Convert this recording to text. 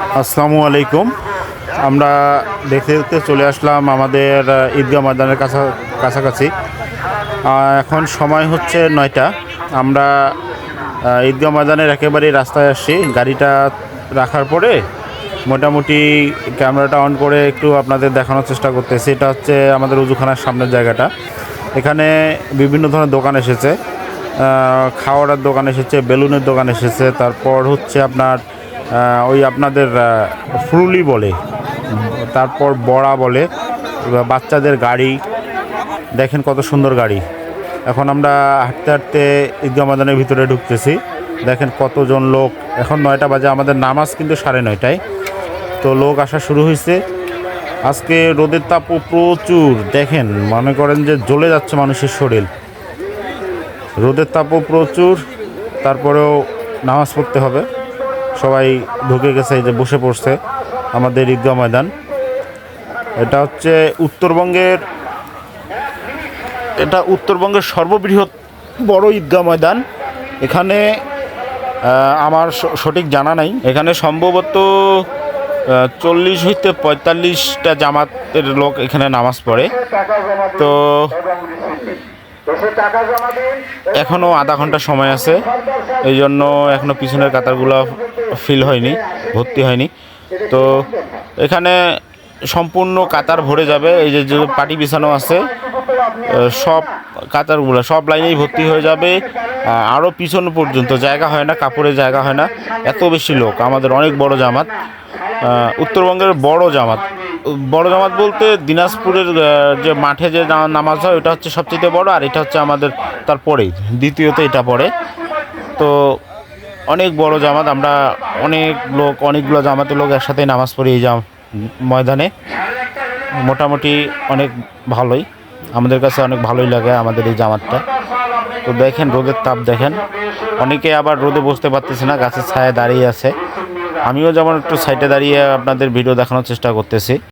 আসসালামু আলাইকুম। আমরা দেখতে দেখতে চলে আসলাম আমাদের ঈদগাহ ময়দানের কাছা কাছাকাছি। এখন সময় হচ্ছে নয়টা। আমরা ঈদগাহ ময়দানের একেবারেই রাস্তায় আসছি। গাড়িটা রাখার পরে মোটামুটি ক্যামেরাটা অন করে একটু আপনাদের দেখানোর চেষ্টা করতেছি। এটা হচ্ছে আমাদের উজুখানার সামনের জায়গাটা। এখানে বিভিন্ন ধরনের দোকান এসেছে। আহ, খাওয়ারের দোকান এসেছে বেলুনের দোকান এসেছে। তারপর হচ্ছে আপনার ওই আপনাদের ফ্রুলি বলে, তারপর বড়া বলে বাচ্চাদের গাড়ি, দেখেন কত সুন্দর গাড়ি। এখন আমরা হাঁটতে হাঁটতে ঈদগাহ ময়দানের ভিতরে ঢুকতেছি। দেখেন কতজন লোক, এখন নয়টা বাজে, আমাদের নামাজ কিন্তু সাড়ে নয়টায়। তো লোক আসা শুরু হয়েছে আজকে রোদের তাপও প্রচুর, দেখেন, মনে করেন যে জ্বলে যাচ্ছে মানুষের শরীর। রোদের তাপও প্রচুর, তারপরেও নামাজ পড়তে হবে। সবাই ঢুকে গেছে যে বসে পড়ছে আমাদের ঈদগাহ ময়দান। এটা হচ্ছে উত্তরবঙ্গের, এটা উত্তরবঙ্গের সর্ববৃহৎ বড় ঈদগাহ ময়দান। এখানে আমার সঠিক জানা নাই। এখানে সম্ভবত চল্লিশ হইতে পঁয়তাল্লিশটা জামাতের লোক এখানে নামাজ পড়ে। তো এখনও আধা ঘণ্টা সময় আছে। এই জন্য এখনও পিছনের কাতারগুলো ফিল হয়নি, ভর্তি হয়নি। তো এখানে সম্পূর্ণ কাতার ভরে যাবে। এই যে যে পাটি বিছানো আছে সব কাতারগুলো, সব লাইনেই ভর্তি হয়ে যাবে। আরও পিছন পর্যন্ত জায়গা হয় না, কাপড়ের জায়গা হয় না। এত বেশি লোক, আমাদের অনেক বড় জামাত। উত্তরবঙ্গের বড় জামাত। বড় জামাত বলতে দিনাজপুরের যে মাঠে যে নামাজ হয়, ওটা হচ্ছে সবচেয়ে বড়, আর এটা হচ্ছে আমাদের তারপরেই দ্বিতীয়তে এটা পড়ে। তো অনেক বড় জামাত, আমরা অনেক লোক, অনেকগুলো জামাতের লোক একসাথে নামাজ পড়ি এই জাম ময়দানে। মোটামুটি অনেক ভালোই, আমাদের কাছে অনেক ভালোই লাগে আমাদের এই জামাতটা। তো দেখেন, রোদের তাপ দেখেন। অনেকে আবার রোদে বসতে পারতেছে না, গাছের ছায়া দাঁড়িয়ে আছে। আমিও যেমন একটু সাইডে দাঁড়িয়ে আপনাদের ভিডিও দেখানোর চেষ্টা করতেছি।